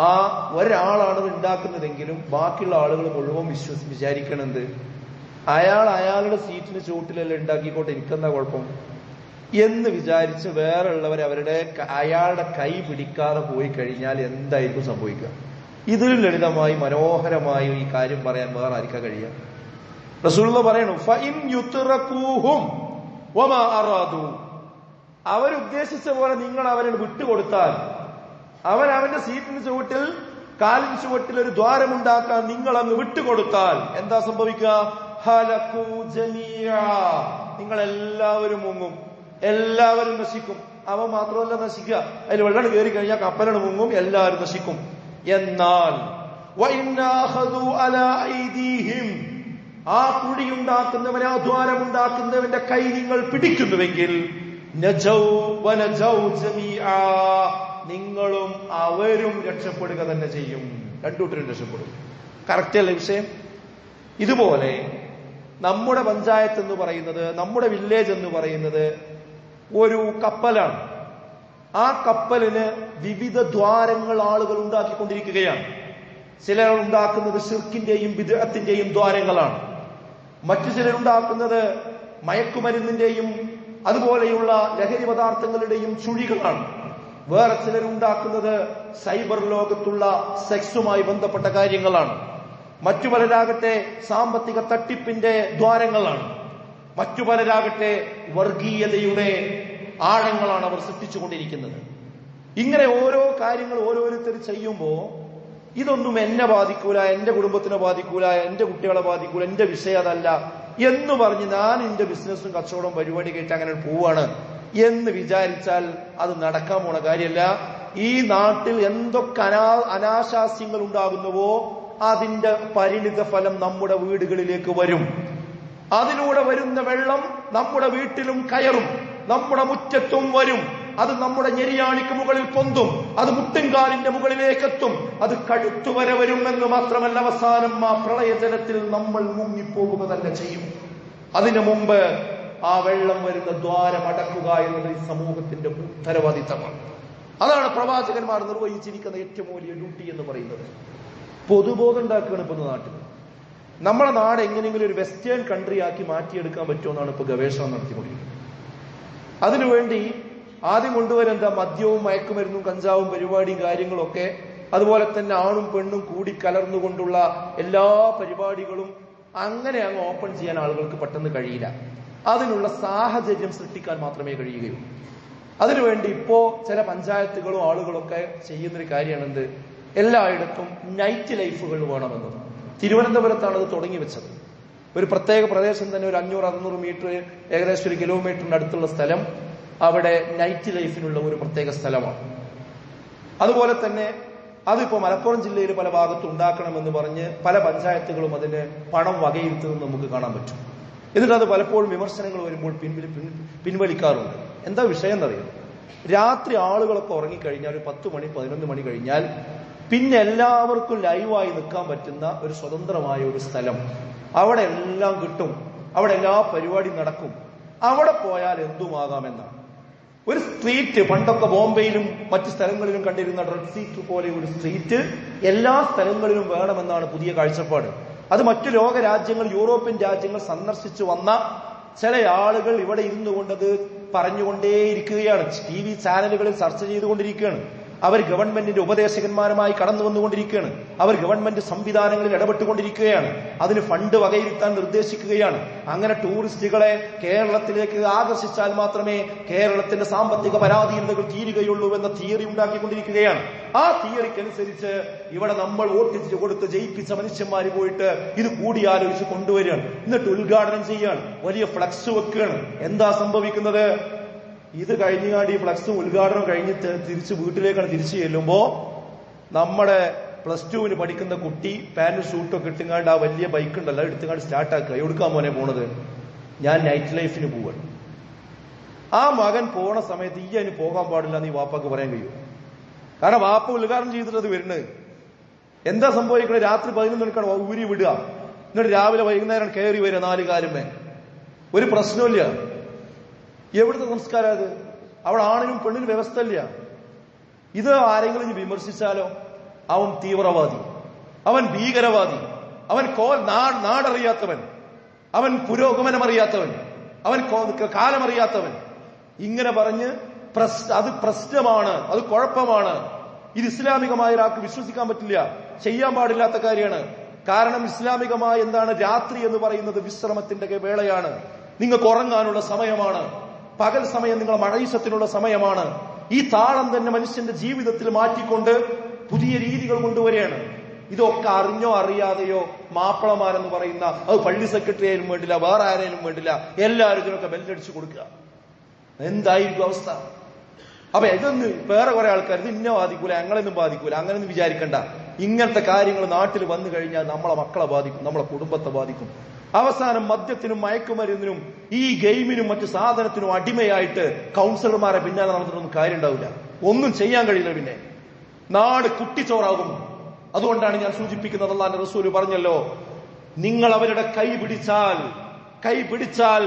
ആ ഒരാളാണ് ഉണ്ടാക്കുന്നതെങ്കിലും ബാക്കിയുള്ള ആളുകൾ മുഴുവൻ വിശ്വസി വിചാരിക്കണത് അയാൾ അയാളുടെ സീറ്റിന് ചുവട്ടിലല്ല ഉണ്ടാക്കിക്കോട്ടെ എനിക്കെന്താ കുഴപ്പം? എന്ന് വിചാരിച്ച് വേറെ ഉള്ളവർ അവരുടെ അയാളുടെ കൈ പിടിക്കാതെ പോയി കഴിഞ്ഞാൽ എന്തായിരിക്കും സംഭവിക്കുക? ഇതിൽ ലളിതമായി മനോഹരമായി ഈ കാര്യം പറയാൻ വേറെ ആർക്കാ കഴിയുക? റസൂലുള്ള പറയണു ഫൈൻ അറാദു. അവരുദ്ദേശിച്ച പോലെ നിങ്ങൾ അവരെ വിട്ടുകൊടുത്താൽ. അവൻ അവന്റെ സീറ്റിന് ചുവട്ടിൽ കാലിന് ചുവട്ടിൽ ഒരു ദ്വാരമുണ്ടാക്കാൻ നിങ്ങൾ അങ്ങ് വിട്ടുകൊടുത്താൽ എന്താ സംഭവിക്കുക. നിങ്ങൾ എല്ലാവരും മുങ്ങും. എല്ലാവരും നശിക്കും. അവൻ മാത്രമല്ല നശിക്കുക. അതിൽ വെള്ളം കയറി കഴിഞ്ഞാൽ കപ്പലാണ് മുങ്ങും. എല്ലാവരും നശിക്കും. എന്നാൽ ആ കുഴിയുണ്ടാക്കുന്നവനെ ആ ദ്വാരമുണ്ടാക്കുന്നവന്റെ കൈ നിങ്ങൾ പിടിക്കുന്നുവെങ്കിൽ. നിങ്ങളും അവരും രക്ഷപ്പെടുക തന്നെ ചെയ്യും. രണ്ടുകൂട്ടരും രക്ഷപ്പെടും. കറക്റ്റ് അല്ലേ വിഷയം? ഇതുപോലെ നമ്മുടെ പഞ്ചായത്ത് എന്ന് പറയുന്നത് നമ്മുടെ വില്ലേജ് എന്ന് പറയുന്നത് ഒരു കപ്പലാണ്. ആ കപ്പലിന് വിവിധ ദ്വാരങ്ങൾ ആളുകൾ ഉണ്ടാക്കിക്കൊണ്ടിരിക്കുകയാണ്. ചിലർ ഉണ്ടാക്കുന്നത് സിർക്കിന്റെയും വിദഗ്ധത്തിന്റെയും ദ്വാരങ്ങളാണ്. മറ്റു ചിലരുണ്ടാക്കുന്നത് മയക്കുമരുന്നിന്റെയും അതുപോലെയുള്ള ലഹരി പദാർത്ഥങ്ങളുടെയും ചുഴികളാണ്. വേറെ ചിലരുണ്ടാക്കുന്നത് സൈബർ ലോകത്തുള്ള സെക്സുമായി ബന്ധപ്പെട്ട കാര്യങ്ങളാണ്. മറ്റു പലരാകട്ടെ സാമ്പത്തിക തട്ടിപ്പിന്റെ ദ്വാരങ്ങളാണ്. മറ്റു പലരാകട്ടെ വർഗീയതയുടെ ആഴങ്ങളാണ് അവർ സൃഷ്ടിച്ചുകൊണ്ടിരിക്കുന്നത്. ഇങ്ങനെ ഓരോ കാര്യങ്ങൾ ഓരോരുത്തർ ചെയ്യുമ്പോൾ ഇതൊന്നും എന്നെ ബാധിക്കൂല എന്റെ കുടുംബത്തിനെ ബാധിക്കൂല എന്റെ കുട്ടികളെ ബാധിക്കൂല എന്റെ വിഷയം അതല്ല. എന്ന് പറഞ്ഞ് ഞാൻ എന്റെ ബിസിനസ്സും കച്ചവടവും പരിപാടി കേട്ട് അങ്ങനെ പോവാണ് എന്ന് വിചാരിച്ചാൽ അത് നടക്കാൻ പോണ കാര്യമല്ല ഈ നാട്ടിൽ എന്തൊക്കെ അനാ അനാശാസ്യങ്ങൾ ഉണ്ടാകുന്നുവോ അതിന്റെ പരിണിത ഫലം നമ്മുടെ വീടുകളിലേക്ക് വരും. അതിലൂടെ വരുന്ന വെള്ളം നമ്മുടെ വീട്ടിലും കയറും നമ്മുടെ മുറ്റത്തും വരും. അത് നമ്മുടെ ഞെരിയാണിക്ക് മുകളിൽ പൊന്തും അത് മുട്ടുംകാലിന്റെ മുകളിലേക്കെത്തും അത് കഴുത്തുവരെ വരുമെന്ന് മാത്രമല്ല അവസാനം ആ പ്രളയജലത്തിൽ നമ്മൾ മുങ്ങിപ്പോകുക തന്നെ ചെയ്യും. അതിനു മുമ്പ് ആ വെള്ളം വരുന്ന ദ്വാരം അടക്കുക എന്നത് ഈ സമൂഹത്തിന്റെ ഉത്തരവാദിത്തമാണ്. അതാണ് പ്രവാചകന്മാർ നിർവഹിച്ചിരിക്കുന്ന ഏറ്റവും വലിയ ഡ്യൂട്ടി എന്ന് പറയുന്നത്. പൊതുബോധം ഉണ്ടാക്കുകയാണ് ഇപ്പൊ നാട്ടിൽ. നമ്മുടെ നാട് എങ്ങനെയെങ്കിലും ഒരു വെസ്റ്റേൺ കൺട്രി ആക്കി മാറ്റിയെടുക്കാൻ പറ്റുമെന്നാണ് ഇപ്പൊ ഗവേഷണം നടത്തിക്കൊണ്ടിരിക്കുന്നത്. അതിനുവേണ്ടി ആദ്യം കൊണ്ടുവരെന്താ മദ്യവും മയക്കുമരുന്നും കഞ്ചാവും പരിപാടിയും കാര്യങ്ങളൊക്കെ അതുപോലെ തന്നെ ആണും പെണ്ണും കൂടി കലർന്നുകൊണ്ടുള്ള എല്ലാ പരിപാടികളും അങ്ങനെ അങ്ങ് ഓപ്പൺ ചെയ്യാൻ ആളുകൾക്ക് പെട്ടെന്ന് കഴിയില്ല. അതിനുള്ള സാഹചര്യം സൃഷ്ടിക്കാൻ മാത്രമേ കഴിയുകയുള്ളൂ. അതിനുവേണ്ടി ഇപ്പോ ചില പഞ്ചായത്തുകളും ആളുകളൊക്കെ ചെയ്യുന്നൊരു കാര്യമാണ് എന്ത് എല്ലായിടത്തും നൈറ്റ് ലൈഫുകൾ വേണമെന്നത്. തിരുവനന്തപുരത്താണ് അത് തുടങ്ങി വെച്ചത്. ഒരു പ്രത്യേക പ്രദേശം തന്നെ ഒരു അഞ്ഞൂറ് അറുന്നൂറ് മീറ്റർ ഏകദേശം ഒരു കിലോമീറ്ററിന്റെ അടുത്തുള്ള സ്ഥലം. അവിടെ നൈറ്റ് ലൈഫിനുള്ള ഒരു പ്രത്യേക സ്ഥലമാണ്. അതുപോലെ തന്നെ അതിപ്പോ മലപ്പുറം ജില്ലയിൽ പല ഭാഗത്തും ഉണ്ടാക്കണമെന്ന് പറഞ്ഞ് പല പഞ്ചായത്തുകളും അതിന് പണം വകയിരുത്തുന്നത് നമുക്ക് കാണാൻ പറ്റും. എന്നിട്ട് അത് പലപ്പോഴും വിമർശനങ്ങൾ വരുമ്പോൾ പിൻവലി പിൻവലിക്കാറുണ്ട്. എന്താ വിഷയം എന്നറിയാം? രാത്രി ആളുകളൊക്കെ ഉറങ്ങിക്കഴിഞ്ഞാൽ ഒരു പത്ത് മണി പതിനൊന്ന് മണി കഴിഞ്ഞാൽ പിന്നെ എല്ലാവർക്കും ലൈവായി നിൽക്കാൻ പറ്റുന്ന ഒരു സ്വതന്ത്രമായ ഒരു സ്ഥലം. അവിടെ എല്ലാം കിട്ടും. അവിടെ എല്ലാ പരിപാടിയും നടക്കും. അവിടെ പോയാൽ എന്തുമാകാമെന്നാണ്. ഒരു സ്ട്രീറ്റ് പണ്ടൊക്കെ ബോംബെയിലും മറ്റു സ്ഥലങ്ങളിലും കണ്ടിരുന്ന റെഡ് സീറ്റ് പോലെ ഒരു സ്ട്രീറ്റ് എല്ലാ സ്ഥലങ്ങളിലും വേണമെന്നാണ് പുതിയ കാഴ്ചപ്പാട്. അത് മറ്റു ലോക രാജ്യങ്ങൾ യൂറോപ്യൻ രാജ്യങ്ങൾ സന്ദർശിച്ചു വന്ന ചില ആളുകൾ ഇവിടെ ഇരുന്നു കൊണ്ടത് പറഞ്ഞുകൊണ്ടേയിരിക്കുകയാണ്. ടി വി ചാനലുകളിൽ ചർച്ച ചെയ്തുകൊണ്ടിരിക്കുകയാണ്. അവർ ഗവൺമെന്റിന്റെ ഉപദേശകന്മാരുമായി കടന്നു വന്നുകൊണ്ടിരിക്കുകയാണ്. അവർ ഗവൺമെന്റ് സംവിധാനങ്ങളിൽ ഇടപെട്ടുകൊണ്ടിരിക്കുകയാണ്. അതിന് ഫണ്ട് വകയിരുത്താൻ നിർദ്ദേശിക്കുകയാണ്. അങ്ങനെ ടൂറിസ്റ്റുകളെ കേരളത്തിലേക്ക് ആകർഷിച്ചാൽ മാത്രമേ കേരളത്തിന്റെ സാമ്പത്തിക പരാധീനതകൾ തീരുകയുള്ളൂ എന്ന തിയറി ഉണ്ടാക്കിക്കൊണ്ടിരിക്കുകയാണ്. ആ തിയറിക്കനുസരിച്ച് ഇവിടെ നമ്മൾ വോട്ട് കൊടുത്ത് ജയിപ്പിച്ച മനുഷ്യന്മാർ പോയിട്ട് ഇത് കൂടിയാലോചിച്ച് കൊണ്ടുവരികയാണ്. എന്നിട്ട് ഉദ്ഘാടനം ചെയ്യുകയാണ്. വലിയ ഫ്ലക്സ് വെക്കുകയാണ്. എന്താ സംഭവിക്കുന്നത്? ഇത് കഴിഞ്ഞാണ്ട് ഈ ഫ്ലക്സ് ഉദ്ഘാടനം കഴിഞ്ഞ് തിരിച്ച് വീട്ടിലേക്കാണ് തിരിച്ചു ചെല്ലുമ്പോ നമ്മുടെ പ്ലസ് ടുവിന് പഠിക്കുന്ന കുട്ടി പാന്റ് സൂട്ടൊക്കെ ഇട്ടുങ്ങാണ്ട് ആ വലിയ ബൈക്ക് ഉണ്ടല്ലോ എടുത്തുങ്ങാണ്ട് സ്റ്റാർട്ട് ആക്കുക. എവിടുക്കാ മോനെ പോണത്? ഞാൻ നൈറ്റ് ലൈഫിന് പോവാണ്. ആ മകൻ പോണ സമയത്ത് ഈ അതിന് പോകാൻ പാടില്ല എന്ന് ഈ വാപ്പാക്ക് പറയാൻ കഴിയും. കാരണം വാപ്പ ഉദ്ഘാടനം ചെയ്തിട്ടത് വരുന്നത്. എന്താ സംഭവിക്കുന്നത് രാത്രി പതിനൊന്ന് മണിക്കാണ് ഊരി വിടുക. എന്നിട്ട് രാവിലെ വൈകുന്നേരം കയറി വരിക നാല് കാലുമേ. ഒരു പ്രശ്നമില്ല എവിടുത്തെ സംസ്കാരം അത്? അവിടെ ആണിനും പെണ്ണിനും വ്യവസ്ഥ ഇല്ല ഇത് ആരെങ്കിലും വിമർശിച്ചാലോ? അവൻ തീവ്രവാദി. അവൻ ഭീകരവാദി. അവൻ കോ നാട് നാടറിയാത്തവൻ. അവൻ പുരോഗമനം അറിയാത്തവൻ അവൻ കാലമറിയാത്തവൻ. ഇങ്ങനെ പറഞ്ഞ് അത് പ്രശ്നമാണ്. അത് കുഴപ്പമാണ്. ഇത് ഇസ്ലാമികമായ ഒരാൾക്ക് വിശ്വസിക്കാൻ പറ്റില്ല. ചെയ്യാൻ പാടില്ലാത്ത കാര്യമാണ്. കാരണം ഇസ്ലാമികമായ എന്താണ് രാത്രി എന്ന് പറയുന്നത് വിശ്രമത്തിന്റെ വേളയാണ്. നിങ്ങൾക്ക് ഉറങ്ങാനുള്ള സമയമാണ്. പകൽ സമയം നിങ്ങൾ മഴയിസത്തിനുള്ള സമയമാണ്. ഈ താളം തന്നെ മനുഷ്യന്റെ ജീവിതത്തിൽ മാറ്റിക്കൊണ്ട് പുതിയ രീതികൾ കൊണ്ടുവരികയാണ്. ഇതൊക്കെ അറിഞ്ഞോ അറിയാതെയോ മാപ്പിളമാരെന്ന് പറയുന്ന അത് പള്ളി സെക്രട്ടറി ആയാലും വേണ്ടില്ല വേറെ ആരായാലും വേണ്ടില്ല എല്ലാവരും ഇതിനൊക്കെ ബെല്ലടിച്ചു കൊടുക്കുക. എന്തായിരിക്കും അവസ്ഥ? അപ്പൊ ഇതൊന്ന് വേറെ കുറെ ആൾക്കാർ ഇത് ഇന്നെ ബാധിക്കൂല ഞങ്ങളെന്നും ബാധിക്കൂല അങ്ങനെയൊന്നും വിചാരിക്കണ്ട. ഇങ്ങനത്തെ കാര്യങ്ങൾ നാട്ടിൽ വന്നു കഴിഞ്ഞാൽ നമ്മളെ മക്കളെ ബാധിക്കും നമ്മളെ കുടുംബത്തെ ബാധിക്കും. അവസാനം മദ്യത്തിനും മയക്കുമരുന്നിനും ഈ ഗെയിമിനും മറ്റു സാധനത്തിനും അടിമയായിട്ട് കൗൺസിലർമാരെ പിന്നാലെ നടന്നിട്ടൊന്നും കാര്യം ഉണ്ടാവില്ല ഒന്നും ചെയ്യാൻ കഴിയില്ല പിന്നെ. നാട് കുട്ടിച്ചോറാകും. അതുകൊണ്ടാണ് ഞാൻ സൂചിപ്പിക്കുന്നത് അള്ളാന്റെ റസൂൽ പറഞ്ഞല്ലോ നിങ്ങൾ അവരുടെ കൈ പിടിച്ചാൽ കൈ പിടിച്ചാൽ.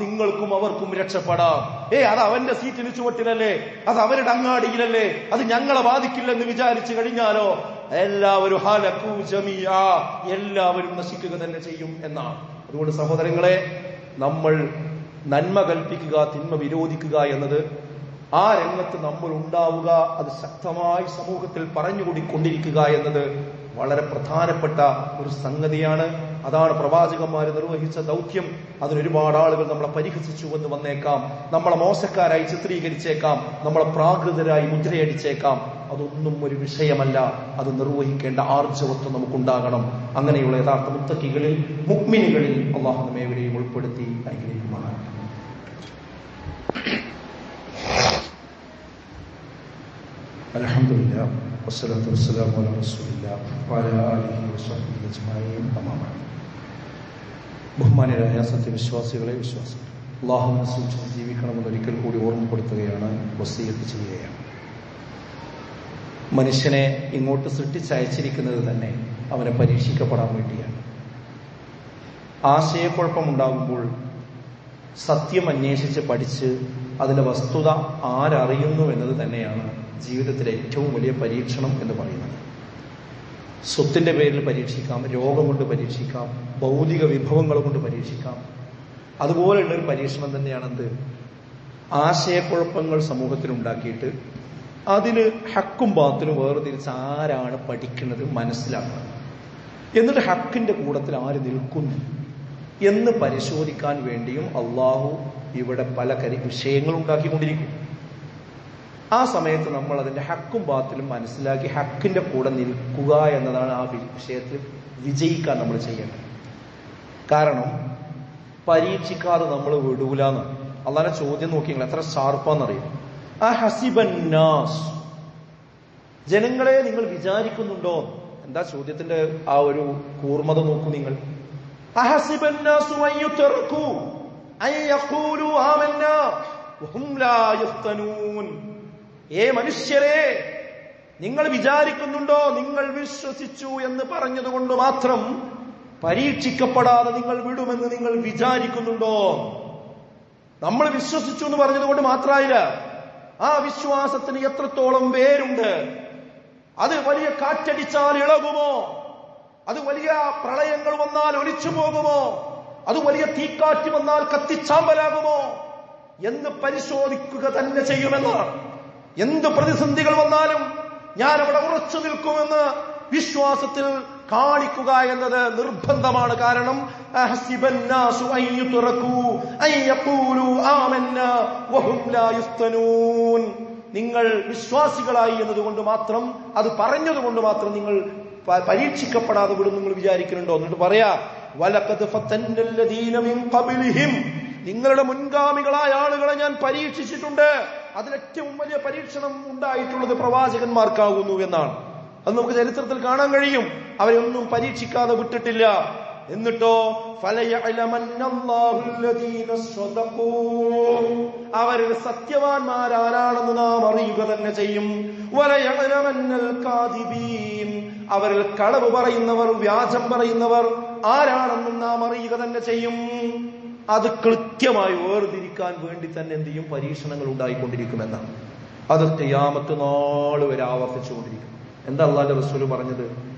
നിങ്ങൾക്കും അവർക്കും രക്ഷപ്പെടാം. ഏ അത് അവന്റെ സീറ്റിന് ചുവട്ടിലല്ലേ? അത് അവരുടെ അങ്ങാടിയിലല്ലേ? അത് ഞങ്ങളെ ബാധിക്കില്ലെന്ന് വിചാരിച്ചു കഴിഞ്ഞാലോ? എല്ലാവരും ഹലക്കൂ ജമീആ. എല്ലാവരും നശിക്കുക തന്നെ ചെയ്യും എന്നാണ്. അതുകൊണ്ട് സഹോദരങ്ങളെ നമ്മൾ നന്മ കൽപ്പിക്കുക തിന്മ വിരോധിക്കുക എന്നത് ആ രംഗത്ത് നമ്മൾ ഉണ്ടാവുക അത് ശക്തമായി സമൂഹത്തിൽ പറഞ്ഞുകൂടിക്കൊണ്ടിരിക്കുക എന്നത് വളരെ പ്രധാനപ്പെട്ട ഒരു സംഗതിയാണ്. അതാണ് പ്രവാചകന്മാർ നിർവഹിച്ച ദൗത്യം. അതിനൊരുപാട് ആളുകൾ നമ്മളെ പരിഹസിച്ചു എന്ന് വന്നേക്കാം. നമ്മളെ മോശക്കാരായി ചിത്രീകരിച്ചേക്കാം. നമ്മളെ പ്രാകൃതരായി മുദ്രയടിച്ചേക്കാം. അതൊന്നും ഒരു വിഷയമല്ല. അത് നിർവഹിക്കേണ്ട ആർജവത്വം നമുക്കുണ്ടാകണം. അങ്ങനെയുള്ള യഥാർത്ഥ മുത്തക്കികളിൽ മുക്മിനികളിൽ അള്ളാഹു നമ്മെ ഉൾപ്പെടുത്തി അനുഗ്രഹിക്കുമാണ് അലഹമില്ല വസ്സലാത്തു വസ്സലാം വല റസൂലില്ല വല അലിഹി വസ്വഹി അജ്മായിൻ ബഹുമാനരായ സത്യവിശ്വാസികളെ വിശ്വാസം. അള്ളാഹുവിനെ സൂക്ഷിച്ച് ജീവിക്കണമെന്ന് ഒരിക്കൽ കൂടി ഓർമ്മപ്പെടുത്തുകയാണ് വസീയത്ത് ചെയ്യുകയാണ്. മനുഷ്യനെ ഇങ്ങോട്ട് സൃഷ്ടിച്ചയച്ചിരിക്കുന്നത് തന്നെ അവനെ പരീക്ഷിക്കപ്പെടാൻ വേണ്ടിയാണ്. ആശയക്കുഴപ്പമുണ്ടാകുമ്പോൾ സത്യം അന്വേഷിച്ച് പഠിച്ച് അതിന്റെ വസ്തുത ആരറിയുന്നു എന്നത് തന്നെയാണ് ജീവിതത്തിലെ ഏറ്റവും വലിയ പരീക്ഷണം എന്ന് പറയുന്നത്. സ്വത്തിന്റെ പേരിൽ പരീക്ഷിക്കാം രോഗം കൊണ്ട് പരീക്ഷിക്കാം ഭൗതിക വിഭവങ്ങൾ കൊണ്ട് പരീക്ഷിക്കാം. അതുപോലെയുള്ള ഒരു പരീക്ഷണം തന്നെയാണെന്ത് ആശയക്കുഴപ്പങ്ങൾ സമൂഹത്തിൽ ഉണ്ടാക്കിയിട്ട് അതിന് ഹക്കും ബാത്തിനും വേർതിരിച്ച് ആരാണ് പഠിക്കുന്നത് മനസ്സിലാക്കുന്നത് എന്നിട്ട് ഹക്കിന്റെ കൂടത്തിൽ ആര് നിൽക്കുന്നു? എന്ന് പരിശോധിക്കാൻ വേണ്ടിയും അള്ളാഹു ഇവിടെ പല കരി വിഷയങ്ങൾ ഉണ്ടാക്കിക്കൊണ്ടിരിക്കും. ആ സമയത്ത് നമ്മൾ അതിന്റെ ഹക്കും ബാത്തിലും മനസ്സിലാക്കി ഹക്കിന്റെ കൂടെ നിൽക്കുക എന്നതാണ് ആ വിഷയത്തിൽ വിജയിക്കാൻ നമ്മൾ ചെയ്യേണ്ടത്. കാരണം പരീക്ഷിക്കാതെ നമ്മൾ വിടൂലെന്ന് അള്ളാന്റെ ചോദ്യം നോക്കി നിങ്ങൾ എത്ര ഷാർപ്പാന്നറിയും? ആ ഹസിബന്നാസ് ജനങ്ങളെ നിങ്ങൾ വിചാരിക്കുന്നുണ്ടോ? എന്താ ചോദ്യത്തിന്റെ ആ ഒരു കൂർമത നോക്കൂ നിങ്ങൾ. ഏ മനുഷ്യരെ നിങ്ങൾ വിചാരിക്കുന്നുണ്ടോ? നിങ്ങൾ വിശ്വസിച്ചു എന്ന് പറഞ്ഞതുകൊണ്ട് മാത്രം പരീക്ഷിക്കപ്പെടാതെ നിങ്ങൾ വിടുമെന്ന് നിങ്ങൾ വിചാരിക്കുന്നുണ്ടോ? നമ്മൾ വിശ്വസിച്ചു എന്ന് പറഞ്ഞതുകൊണ്ട് മാത്രമായില്ല ആ വിശ്വാസത്തിന് എത്രത്തോളം വേരുണ്ട് അത് വലിയ കാറ്റടിച്ചാൽ ഇളകുമോ? അത് വലിയ പ്രളയങ്ങൾ വന്നാൽ ഒലിച്ചു പോകുമോ? അത് വലിയ തീക്കാറ്റ് വന്നാൽ കത്തിച്ചാമ്പലാകുമോ? എന്ന് പരിശോധിക്കുക തന്നെ ചെയ്യുമെന്നാണ് എന്ത് പ്രതിസന്ധികൾ വന്നാലും ഞാൻ അവിടെ ഉറച്ചു നിൽക്കുമെന്ന് വിശ്വാസത്തിൽ കാണിക്കുക എന്നത് നിർബന്ധമാണ് കാരണം നിങ്ങൾ വിശ്വാസികളായി എന്നതുകൊണ്ട് മാത്രം അത് പറഞ്ഞതുകൊണ്ട് മാത്രം നിങ്ങൾ പരീക്ഷിക്കപ്പെടാതെ വിടും നിങ്ങൾ വിചാരിക്കുന്നുണ്ടോ? എന്നിട്ട് പറയാ നിങ്ങളുടെ മുൻഗാമികളായ ആളുകളെ ഞാൻ പരീക്ഷിച്ചിട്ടുണ്ട്. അതിലേറ്റവും വലിയ പരീക്ഷണം ഉണ്ടായിട്ടുള്ളത് പ്രവാചകന്മാർക്കാകുന്നു എന്നാണ്. അത് നമുക്ക് ചരിത്രത്തിൽ കാണാൻ കഴിയും. അവരെ ഒന്നും പരീക്ഷിക്കാതെ വിട്ടിട്ടില്ല. എന്നിട്ടോ അവരുടെ സത്യവാന്മാരാരാണെന്ന് നാം അറിയുക തന്നെ ചെയ്യും. അവരിൽ കളവ് പറയുന്നവർ വ്യാജം പറയുന്നവർ ആരാണെന്നും നാം അറിയുക തന്നെ ചെയ്യും. അത് കൃത്യമായി വേർതിരിക്കാൻ വേണ്ടി തന്നെ എന്ത് ചെയ്യും? പരീക്ഷണങ്ങൾ ഉണ്ടായിക്കൊണ്ടിരിക്കുമെന്നാണ്. അതൊക്കെ യാമത്ത് നാളുവരെ വരെ ആവർത്തിച്ചുകൊണ്ടിരിക്കും. എന്താ അള്ളാന്റെ റസൂൽ പറഞ്ഞത്?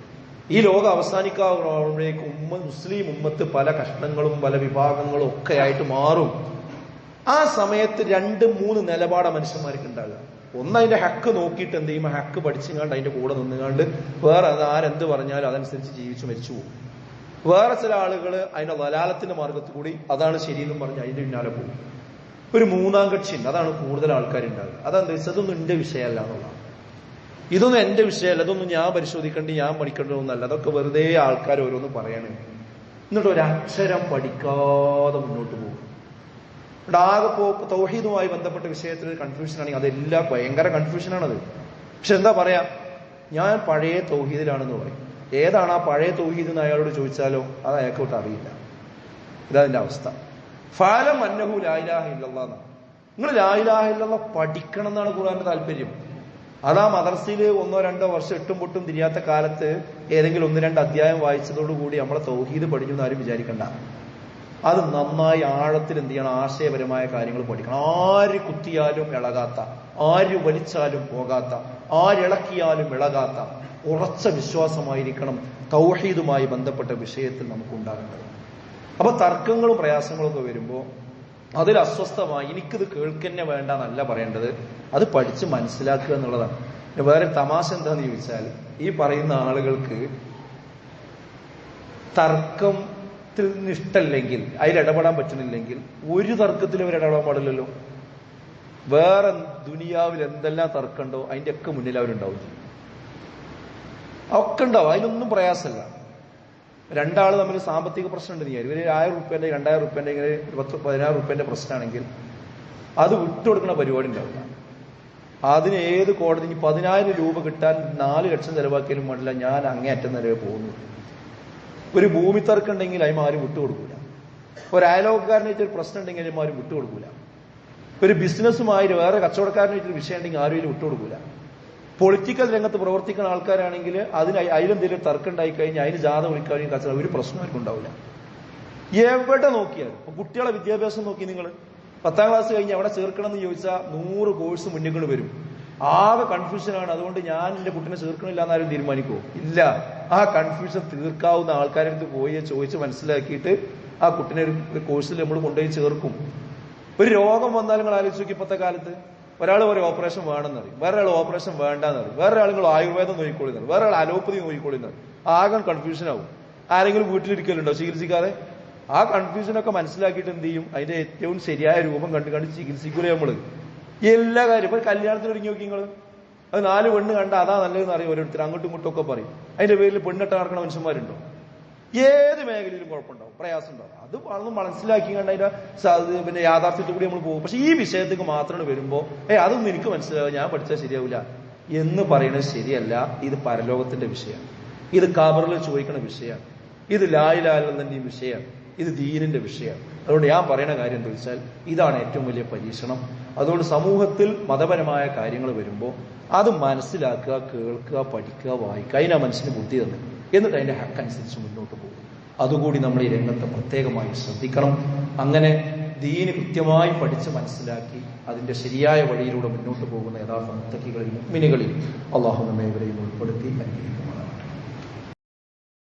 ഈ ലോകം അവസാനിക്കാവുമ്പോഴേക്കും ഉമ്മ മുസ്ലിം ഉമ്മത്ത് പല കഷ്ണങ്ങളും പല വിഭാഗങ്ങളും ഒക്കെ ആയിട്ട് മാറും. ആ സമയത്ത് രണ്ട് മൂന്ന് നിലപാട മനുഷ്യന്മാർക്ക് ഉണ്ടാകുക ഒന്ന് അതിന്റെ ഹക്ക് നോക്കിയിട്ട് എന്ത് ചെയ്യും ആ ഹക്ക് പഠിച്ചുങ്ങാണ്ട് അതിന്റെ കൂടെ നിന്നുകൊണ്ട് വേറെ അത് ആരെന്ത് പറഞ്ഞാലും അതനുസരിച്ച് ജീവിച്ചു മരിച്ചു പോകും. വേറെ ചില ആളുകൾ അതിന്റെ വലാലത്തിന്റെ മാർഗത്തിൽ കൂടി അതാണ് ശരിയെന്നും പറഞ്ഞ് അതിന്റെ പിന്നാലെ പോകും. ഒരു മൂന്നാം കക്ഷി ഉണ്ട് അതാണ് കൂടുതൽ ആൾക്കാരുണ്ടാകുക അതെന്താ? വെച്ചാൽ അതൊന്നും എന്റെ വിഷയമല്ല എന്നുള്ളതാണ്. ഇതൊന്നും എന്റെ വിഷയമല്ല ഇതൊന്നും ഞാൻ പരിശോധിക്കേണ്ടി ഞാൻ പഠിക്കേണ്ടതൊന്നല്ല അതൊക്കെ വെറുതെ ആൾക്കാർ ഓരോന്ന് പറയാണ്. എന്നിട്ട് ഒരു അക്ഷരം പഠിക്കാതെ മുന്നോട്ട് പോകും. ഇവിടെ ആകെ പോ തൗഹീദുമായി ബന്ധപ്പെട്ട വിഷയത്തിൽ കൺഫ്യൂഷൻ ആണെങ്കിൽ അതെല്ലാം ഭയങ്കര കൺഫ്യൂഷനാണത് പക്ഷെ എന്താ പറയാ? ഞാൻ പഴയ തൗഹീദിലാണെന്ന് പറയും. ഏതാണ് ആ പഴയ തൗഹീദ് എന്ന് അയാളോട് ചോദിച്ചാലോ അത് അയാൾക്കോട്ട് അറിയില്ല. ഇതതിന്റെ അവസ്ഥ. ഫാലം അന്നഹു ലായിലാഹ ഇല്ലെന്നാണ് നിങ്ങൾ ലായിലാഹ ഇല്ല പഠിക്കണം എന്നാണ് ഖുർആന്റെ താല്പര്യം. അതാ മദർസയിൽ ഒന്നോ രണ്ടോ വർഷം എട്ടും പൊട്ടും തിരിയാത്ത കാലത്ത് ഏതെങ്കിലും ഒന്ന് രണ്ട് അധ്യായം വായിച്ചതോടുകൂടി നമ്മളെ തൗഹീദ് പഠിക്കും എന്ന് ആരും വിചാരിക്കണ്ട. അത് നന്നായി ആഴത്തിൽ എന്ത് ചെയ്യണം? ആശയപരമായ കാര്യങ്ങൾ പഠിക്കണം. ആര് കുത്തിയാലും ഇളകാത്ത ആര് വലിച്ചാലും പോകാത്ത ആരിളക്കിയാലും ഇളകാത്ത ഉറച്ച വിശ്വാസമായിരിക്കണം തൗഹീദുമായി ബന്ധപ്പെട്ട വിഷയത്തിൽ നമുക്ക് ഉണ്ടാകേണ്ടത് അപ്പൊ തർക്കങ്ങളും പ്രയാസങ്ങളും ഒക്കെ വരുമ്പോ അതിൽ അസ്വസ്ഥമായി എനിക്കിത് കേൾക്കന്നെ വേണ്ട എന്നല്ല പറയേണ്ടത്. അത് പഠിച്ച് മനസ്സിലാക്കുക എന്നുള്ളതാണ്. വേറെ തമാശ എന്താന്ന് ചോദിച്ചാൽ ഈ പറയുന്ന ആളുകൾക്ക് തർക്കം ത്തിൽ നിന്ന് ഇഷ്ടമല്ലെങ്കിൽ അതിൽ ഇടപെടാൻ പറ്റുന്നില്ലെങ്കിൽ ഒരു തർക്കത്തിലും അവർ ഇടപെടാൻ പാടില്ലല്ലോ. വേറെ ദുനിയാവിൽ എന്തെല്ലാം തർക്കമുണ്ടോ അതിന്റെ ഒക്കെ മുന്നിൽ അവരുണ്ടാവും. ഒക്കെ ഉണ്ടാവും അതിലൊന്നും പ്രയാസമല്ല. രണ്ടാൾ തമ്മിൽ സാമ്പത്തിക പ്രശ്നം ഉണ്ട് ഒരു ആയിരം റുപ്യന്റെ രണ്ടായിരം റുപ്യന്റെ ഇങ്ങനെ പത്ത് പതിനായിരം റുപ്യന്റെ പ്രശ്നമാണെങ്കിൽ അത് വിട്ടുകൊടുക്കുന്ന പരിപാടി ഉണ്ടാവില്ല. അതിന് ഏത് കോടതി പതിനായിരം രൂപ കിട്ടാൻ നാല് ലക്ഷം ചെലവാക്കിയാലും വേണ്ടില്ല. ഞാൻ അങ്ങേയറ്റം നിലവിൽ പോകുന്നു. ഒരു ഭൂമി തർക്കം ഉണ്ടെങ്കിൽ അതിന് ആരും വിട്ടുകൊടുക്കൂല. ഒരു അയലോക്കാരനായിട്ട് ഒരു പ്രശ്നം ഉണ്ടെങ്കിൽ അതിന് ആരും വിട്ടുകൊടുക്കൂല. ഒരു ബിസിനസ്സുമായി വേറെ കച്ചവടക്കാരനായിട്ട് ഒരു വിഷയം ഉണ്ടെങ്കിൽ ആരും ഇതിൽ വിട്ടുകൊടുക്കൂല. പൊളിറ്റിക്കൽ രംഗത്ത് പ്രവർത്തിക്കുന്ന ആൾക്കാരാണെങ്കിൽ അതിന് അതിലെന്തെങ്കിലും തർക്കം ഉണ്ടായി കഴിഞ്ഞാൽ അതിന് ജാഥ വിളിക്കാനും കച്ചവടം ഒരു പ്രശ്നം അവർക്ക് ഉണ്ടാവില്ല. എവിടെ നോക്കിയാലും ഇപ്പൊ കുട്ടികളെ വിദ്യാഭ്യാസം നോക്കി നിങ്ങൾ പത്താം ക്ലാസ് കഴിഞ്ഞ് അവിടെ ചേർക്കണം എന്ന് ചോദിച്ചാൽ നൂറ് കോഴ്സ് മുന്നിൽ വരും. ആകെ കൺഫ്യൂഷനാണ് അതുകൊണ്ട് ഞാൻ എന്റെ കുട്ടിനെ ചേർക്കണില്ല എന്നാലും തീരുമാനിക്കുമോ ഇല്ല. ആ കൺഫ്യൂഷൻ തീർക്കാവുന്ന ആൾക്കാരെ അടുത്ത് പോയി ചോദിച്ച് മനസ്സിലാക്കിയിട്ട് ആ കുട്ടിനെ ഒരു- ഒരു കോഴ്സിൽ നമ്മൾ കൊണ്ടുപോയി ചേർക്കും. ഒരു രോഗം വന്നാലും നിങ്ങൾ ആലോചിച്ച് നോക്കി ഇപ്പോഴത്തെ കാലത്ത്. ഒരാൾ പറയും ഓപ്പറേഷൻ വേണമെന്ന് വേറെ ആൾ ഓപ്പറേഷൻ വേണ്ടെന്ന് വേറെ ആളുകൾ നിങ്ങൾ ആയുർവേദം നോക്കിക്കൊള്ളുന്നത് എന്ന് വേറെ ആൾ അലോപ്പതി നോക്കിക്കൊള്ളുന്നത് ആകെ കൺഫ്യൂഷൻ ആവും. ആരെങ്കിലും വീട്ടിലിരിക്കലുണ്ടോ ചികിത്സിക്കാതെ? ആ കൺഫ്യൂഷനൊക്കെ മനസ്സിലാക്കിയിട്ട് എന്ത് ചെയ്യും? അതിന്റെ ഏറ്റവും ശരിയായ രൂപം കണ്ടു കണ്ട് ചികിത്സിക്കൂലേ നമ്മൾ. എല്ലാ കാര്യം. ഇപ്പൊ കല്യാണത്തിന് ഒരുങ്ങി നോക്കി നിങ്ങൾ അത് നാല് പെണ്ണ് കണ്ട അതാ നല്ലതെന്ന് അറിയും ഓരോരുത്തർ. അങ്ങോട്ടും ഇങ്ങോട്ടും ഒക്കെ പറയും. അതിന്റെ പേരിൽ പെണ്ണിട്ട് നടക്കുന്ന മനുഷ്യന്മാരുണ്ടോ? ഏത് മേഖലയിലും കുഴപ്പമുണ്ടാവും. പ്രയാസം ഉണ്ടാവും അത് വളർന്ന് മനസ്സിലാക്കി കണ്ട് അതിന്റെ പിന്നെ യാഥാർത്ഥ്യത്തിൽ കൂടി നമ്മൾ പോകും. പക്ഷെ ഈ വിഷയത്തേക്ക് മാത്രമാണ് വരുമ്പോ ഏ അതൊന്നും എനിക്ക് മനസ്സിലാവും ഞാൻ പഠിച്ചാൽ ശരിയാവില്ല. എന്ന് പറയുന്നത് ശരിയല്ല. ഇത് പരലോകത്തിന്റെ വിഷയമാണ്. ഇത് കബറിൽ ചോദിക്കുന്ന വിഷയമാണ്. ഇത് ലായിലാലെന്നതിന്റെ വിഷയമാണ്. ഇത് ദീനിന്റെ വിഷയമാണ്. അതുകൊണ്ട് ഞാൻ പറയുന്ന കാര്യം എന്താ വെച്ചാൽ ഇതാണ് ഏറ്റവും വലിയ പരീക്ഷണം. അതുകൊണ്ട് സമൂഹത്തിൽ മതപരമായ കാര്യങ്ങൾ വരുമ്പോൾ അത് മനസ്സിലാക്കുക കേൾക്കുക പഠിക്കുക വായിക്കുക. അതിനാ മനസ്സിന് ബുദ്ധി തന്നെ എന്നിട്ട് അതിന്റെ ഹക്കനുസരിച്ച് മുന്നോട്ട് പോകും. അതുകൂടി നമ്മൾ ഈ രംഗത്ത് പ്രത്യേകമായി ശ്രദ്ധിക്കണം. അങ്ങനെ ദീന് കൃത്യമായി പഠിച്ച് മനസ്സിലാക്കി അതിന്റെ ശരിയായ വഴിയിലൂടെ മുന്നോട്ട് പോകുന്ന യഥാർത്ഥ മുത്തക്കികളിൽ മുഗ്മിനികളിൽ അള്ളാഹു നമ്മെ ഇവരെയും ഉൾപ്പെടുത്തി